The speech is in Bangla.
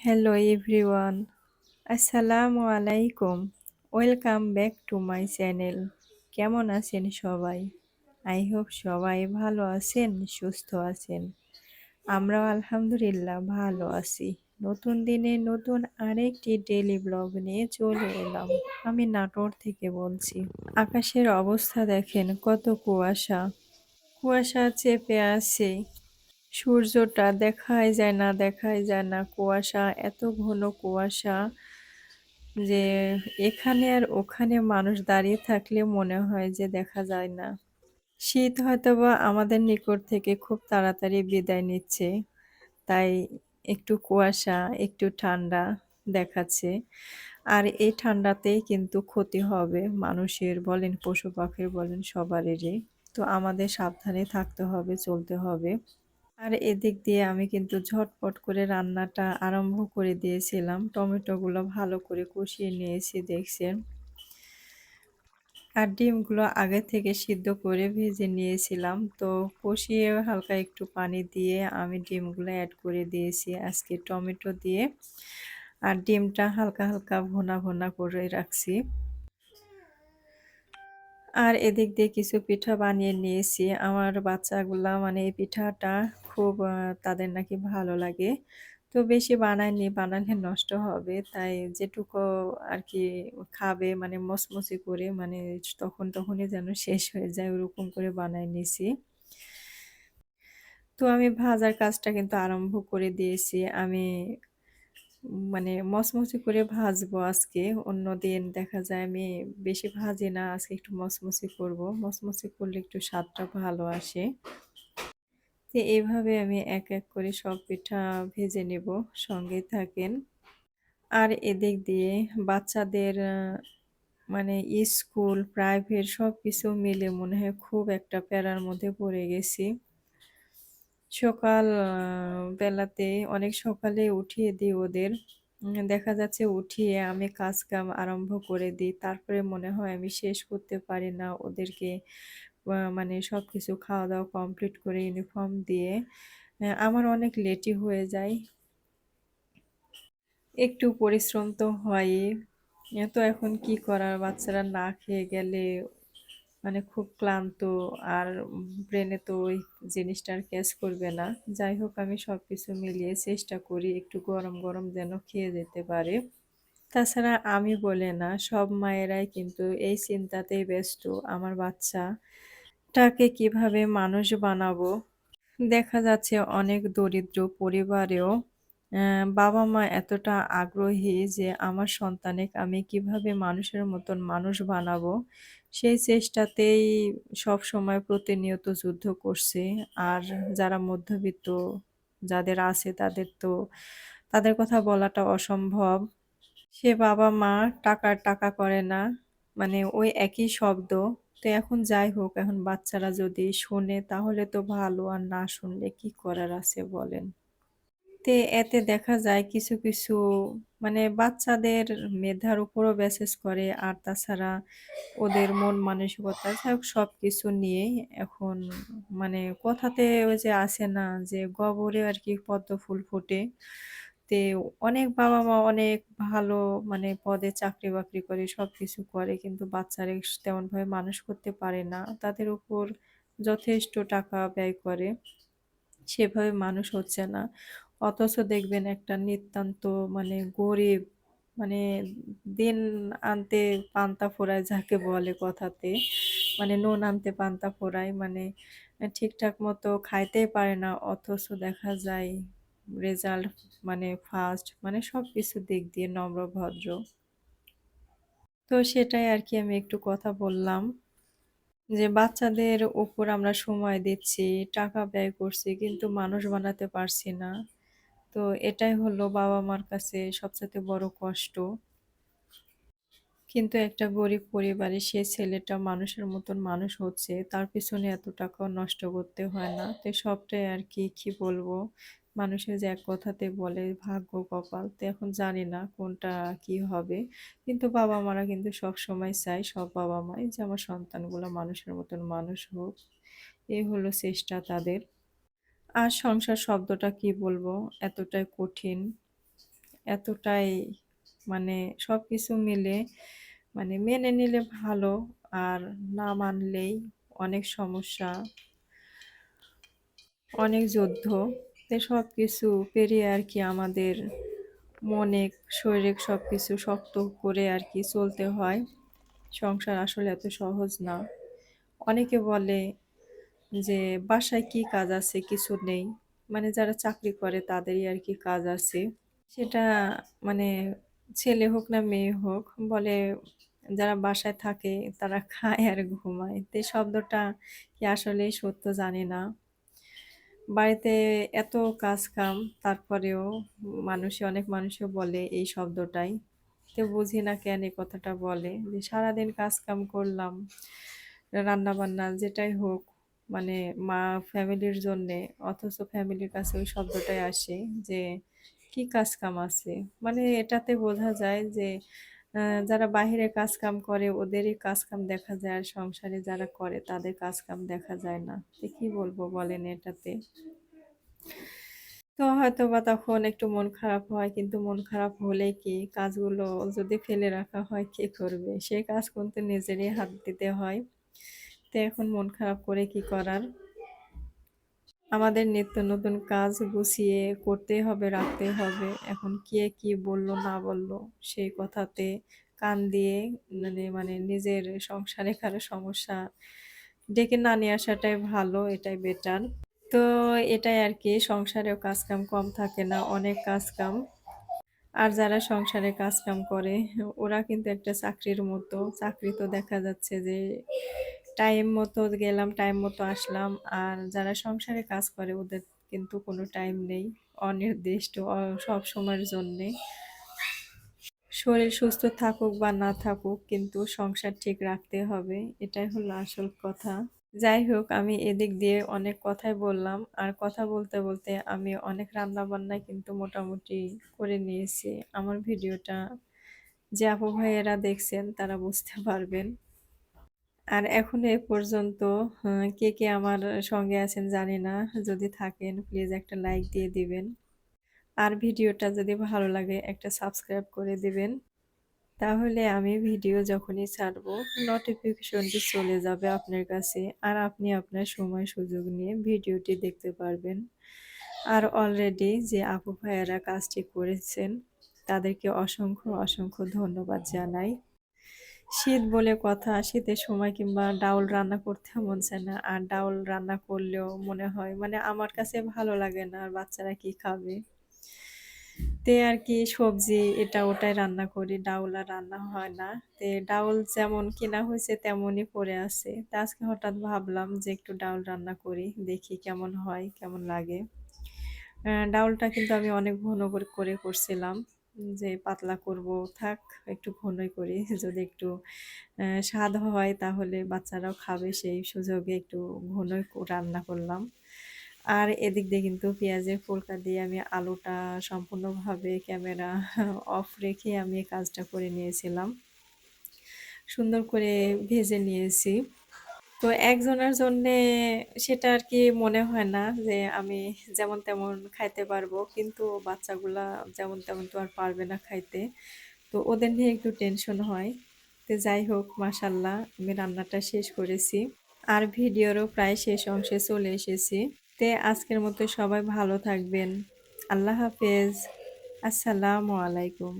হ্যালো এভরিওয়ান আসসালামু আলাইকুম welcome back to my channel কেমন আছেন সবাই? আই হোপ সবাই ভালো আছেন, সুস্থ আছেন। আমরাও আলহামদুলিল্লাহ ভালো আছি। নতুন দিনে নতুন আরেকটি ডেলি ব্লগ নিয়ে চলে এলাম। আমি নাটোর থেকে বলছি। আকাশের অবস্থা দেখেন, কত কুয়াশা। কুয়াশা চেপে আছে। সূর্যটা দেখাই যায় না, দেখাই যায় না। কুয়াশা, এত ঘন কুয়াশা যে এখানে আর ওখানে মানুষ দাঁড়িয়ে থাকলে মনে হয় যে দেখা যায় না। শীত হয়তোবা আমাদের নিকট থেকে খুব তাড়াতাড়ি বিদায় নিচ্ছে, তাই একটু কুয়াশা, একটু ঠান্ডা দেখাচ্ছে। আর এই ঠান্ডাতেই কিন্তু ক্ষতি হবে মানুষের বলেন, পশু পাখির বলেন সবারই তো আমাদের সাবধানে থাকতে হবে, চলতে হবে। আর এদিক দিয়ে আমি কিন্তু ঝটপট করে রান্নাটা আরম্ভ করে দিয়েছিলাম। টমেটোগুলো ভালো করে কষিয়ে নিয়েছি, দেখছেন? আর ডিমগুলো আগে থেকে সিদ্ধ করে ভেজে নিয়েছিলাম। তো কষিয়ে হালকা একটু পানি দিয়ে আমি ডিমগুলো অ্যাড করে দিয়েছি আজকে টমেটো দিয়ে। আর ডিমটা হালকা হালকা ভোনা ভোনা করে রাখছি। আর এদিক দিয়ে কিছু পিঠা বানিয়ে নিয়েছি। আমার বাচ্চাগুলা মানে এই পিঠাটা খুব তাদের নাকি ভালো লাগে। তো বেশি বানায়নি, বানালে নষ্ট হবে। তাই যেটুকু আর কি খাবে মানে মচমচি করে মানে তখন তখনই যেন শেষ হয়ে যায়, ওরকম করে বানাই নিয়েছি। তো আমি ভাজার কাজটা কিন্তু আরম্ভ করে দিয়েছি। আমি মানে মচমচে করে ভাজবো আজকে, অন্য দিন দেখা যায় আমি বেশি ভাজি না, আজকে একটু মচমচে করব। মচমচে করলে একটু স্বাদটা ভালো আসে। তো এইভাবে আমি এক এক করে সব পিঠা ভেজে নেব সঙ্গে থাকেন। আর এদিক দিয়ে বাচ্চাদের মানে স্কুল, প্রাইভেট সব কিছু মিলে মনে হয় খুব একটা প্যারার মধ্যে পড়ে গেছি। সকাল বেলাতে অনেক সকালে উঠিয়ে দিই ওদের। দেখা যাচ্ছে উঠিয়ে আমি কাজ কাম আরম্ভ করে দিই। তারপরে মনে হয় আমি শেষ করতে পারি না ওদেরকে মানে সব কিছু খাওয়া দাওয়া কমপ্লিট করে ইউনিফর্ম দিয়ে। আমার অনেক লেটই হয়ে যায়। একটু পরিশ্রম তো হয়ই। তো এখন কি করার? বাচ্চারা না খেয়ে গেলে মানে খুব ক্লান্ত আর ব্রেনে তো ওই জিনিসটা আর ক্যাচ করবে না। যাই হোক, আমি সব কিছু মিলিয়ে চেষ্টা করি একটু গরম গরম যেন খেয়ে যেতে পারে। তাছাড়া আমি বলে না, সব মায়েরাই কিন্তু এই চিন্তাতেই ব্যস্ত, আমার বাচ্চাটাকে কীভাবে মানুষ বানাবো? দেখা যাচ্ছে অনেক দরিদ্র পরিবারেও বাবা মা এতটা আগ্রহী যে, আমার সন্তানেক আমি কীভাবে মানুষের মতন মানুষ বানাবো? সেই চেষ্টাতেই সব সময় প্রতিনিয়ত যুদ্ধ করছে। আর যারা মধ্যবিত্ত যাদের আছে তাদের তো, তাদের কথা বলাটা অসম্ভব। সে বাবা মা টাকার টাকা করে না মানে ওই একই শব্দ। তো এখন যাই হোক, এখন বাচ্চারা যদি শোনে তাহলে তো ভালো, আর না শুনলে কি করার আছে বলেন? তে এতে দেখা যায় কিছু কিছু মানে বাচ্চাদের মেধার উপরও ব্যাসেস করে। আর তাছাড়া ওদের মন মানসিকতা, যাই হোক সব কিছু নিয়েই এখন মানে কথাতে ওই যে আসে না যে গবরে আর কি পদ্ম ফুল ফোটে। তে অনেক বাবা মা অনেক ভালো মানে পদে চাকরি বাকরি করে সব কিছু করে, কিন্তু বাচ্চারা তেমনভাবে মানুষ করতে পারে না। তাদের উপর যথেষ্ট টাকা ব্যয় করে। সেভাবে মানুষ হচ্ছে না। অথচ দেখবেন একটা নিতান্ত মানে গরিব মানে দিন আনতে পান্তা ফোড়ায় যাকে বলে কথাতে মানে নুন আনতে পান্তা ফোড়ায় মানে ঠিকঠাক মতো খাইতেই পারে না। অথচ দেখা যায় রেজাল্ট মানে ফার্স্ট মানে সব কিছু দিক দিয়ে নম্র, ভদ্র। তো সেটাই আর কি আমি একটু কথা বললাম। যে বাচ্চাদের উপর আমরা সময় দিচ্ছি, টাকা ব্যয় করছি কিন্তু মানুষ বানাতে পারছি না। তো এটাই হলো বাবা মার কাছে সবচেয়ে বড় কষ্ট। কিন্তু একটা গরিব পরিবারে সে ছেলেটা মানুষের মতন মানুষ হচ্ছে, তার পিছনে এত টাকাও নষ্ট করতে হয় না। তো সবটাই আর কি কি বলব? মানুষের যে এক কথাতে বলে ভাগ্য, কপাল, তো এখন জানি না কোনটা কি হবে। কিন্তু বাবা মারা কিন্তু সব সময় চায়, সব বাবা মাই যে আমার সন্তানগুলো মানুষের মতন মানুষ হোক। এ হলো চেষ্টা তাদের। আর সংসার শব্দটা কি বলব? এতটাই কঠিন, এতটাই মানে সব কিছু মিলে মানে মেনে নিলে ভালো, আর না মানলেই অনেক সমস্যা, অনেক যুদ্ধ। সব কিছু পেরিয়ে আর কি আমাদের মনে, শরীরে সব কিছু শক্ত করে আর কি চলতে হয়। সংসার আসলে এত সহজ না। অনেকে বলে যে, বাসায় কি কাজ আছে? কিছু নেই। মানে যারা চাকরি করে তাদেরই আর কি কাজ আছে। সেটা মানে ছেলে হোক না মেয়ে হোক, বলে যারা বাসায় থাকে তারা খায় আর ঘুমায়। তো শব্দটা কি আসলেই সত্য জানে না। বাড়িতে এত কাজ কাম, তারপরেও মানুষে, অনেক মানুষও বলে এই শব্দটাই। তো বুঝি না কেন এই কথাটা বলে যে সারাদিন কাজ কাম করলাম রান্না বান্না যেটাই হোক মানে মা ফ্যামিলির জন্যে, অথচ ফ্যামিলির কাছে ওই শব্দটাই আসে যে কি কাজ কাম আছে? মানে এটাতে বোঝা যায় যে যারা বাহিরে কাজ কাম করে, ওদেরই কাজ কাম দেখা যায় আর সংসারে যারা করে, তাদের কাজ কাম দেখা যায় না। কি বলব বলেন এটাতে? তো হয়তো বা তখন একটু মন খারাপ হয়, কিন্তু মন খারাপ হলে কি কাজগুলো যদি ফেলে রাখা হয়, কে করবে? সেই কাজ কিন্তু নিজেরই হাত দিতে হয়। তো এখন মন খারাপ করে কি করার? আমাদের নিত্য নতুন কাজ গুছিয়ে করতে হবে, রাখতে হবে। এখন কে কি বলল, না বলল, সেই কথাতে কান দিয়ে মানে মানে নিজের সংসারে কারও সমস্যা ডেকে না নিয়ে আসাটাই ভালো, এটাই বেটার তো এটাই আর কি, সংসারেও কাজকাম কম থাকে না, অনেক কাজকাম। আর যারা সংসারে কাজকাম করে, ওরা কিন্তু একটা চাকরির মতো। চাকরি তো দেখা যাচ্ছে যে টাইম মতো গেলাম টাইম মতো আসলাম। আর যারা সংসারে কাজ করে, ওদের কিন্তু কোনো টাইম নেই। অনির্দিষ্ট সব সময়ের জন্যে। শরীর সুস্থ থাকুক বা না থাকুক, কিন্তু সংসার ঠিক রাখতে হবে। এটাই হলো আসল কথা। যাই হোক, আমি এদিক দিয়ে অনেক কথাই বললাম। আর কথা বলতে বলতে আমি অনেক রান্না বান্না কিন্তু মোটামুটি করে নিয়েছি। আমার ভিডিওটা যে আপু ভাইয়েরা দেখছেন, তারা বুঝতে পারবেন। আর এখন এ পর্যন্ত কে কে আমার সঙ্গে আছেন জানি না, যদি থাকেন প্লিজ একটা লাইক দিয়ে দিবেন। আর ভিডিওটা যদি ভালো লাগে একটা সাবস্ক্রাইব করে দিবেন। তাহলে আমি ভিডিও যখনই ছাড়বো নোটিফিকেশনটি চলে যাবে আপনার কাছে আর আপনি আপনার সময় সুযোগ নিয়ে ভিডিওটি দেখতে পারবেন। আর অলরেডি যে আপু ভাইয়েরা কাজটি করেছেন, তাদেরকে অসংখ্য অসংখ্য ধন্যবাদ জানাই। শীত বলে কথা, শীতের সময় কিংবা ডাউল রান্না করতে মন চায় না। আর ডাউল রান্না করলেও মনে হয় মানে আমার কাছে ভালো লাগে না আর বাচ্চারা কি খাবে। তে আর কি সবজি এটা ওটাই রান্না করি, ডাউল আর রান্না হয় না। তে ডাউল যেমন কিনা হয়েছে তেমনই পড়ে আছে। তা আজকে হঠাৎ ভাবলাম যে একটু ডাউল রান্না করি, দেখি কেমন হয়, কেমন লাগে। ডাউলটা কিন্তু আমি অনেক ঘন করে করে করছিলাম। যে পাতলা করব, থাক, একটু ঘনই করি। যদি একটু স্বাদ হয় তাহলে বাচ্চারাও খাবে, সেই সুযোগে একটু ঘনই রান্না করলাম। আর এদিক দিয়ে কিন্তু পেঁয়াজের ফুলকা দিয়ে আমি আলুটা সম্পূর্ণভাবে ক্যামেরা অফ রেখে আমি কাজটা করে নিয়েছিলাম। সুন্দর করে ভেজে নিয়েছি। তো একজনের জন্যে সেটা আর কি মনে হয় না যে আমি যেমন তেমন খাইতে পারব, কিন্তু বাচ্চাগুলা যেমন তেমন তো আর পারবে না খাইতে। তো ওদের নিয়ে একটু টেনশন হয়। তো যাই হোক মাসাল্লাহ আমি রান্নাটা শেষ করেছি। আর ভিডিওরও প্রায় শেষ অংশে চলে এসেছি। তে আজকের মতো সবাই ভালো থাকবেন। আল্লাহ হাফেজ। আসসালামু আলাইকুম।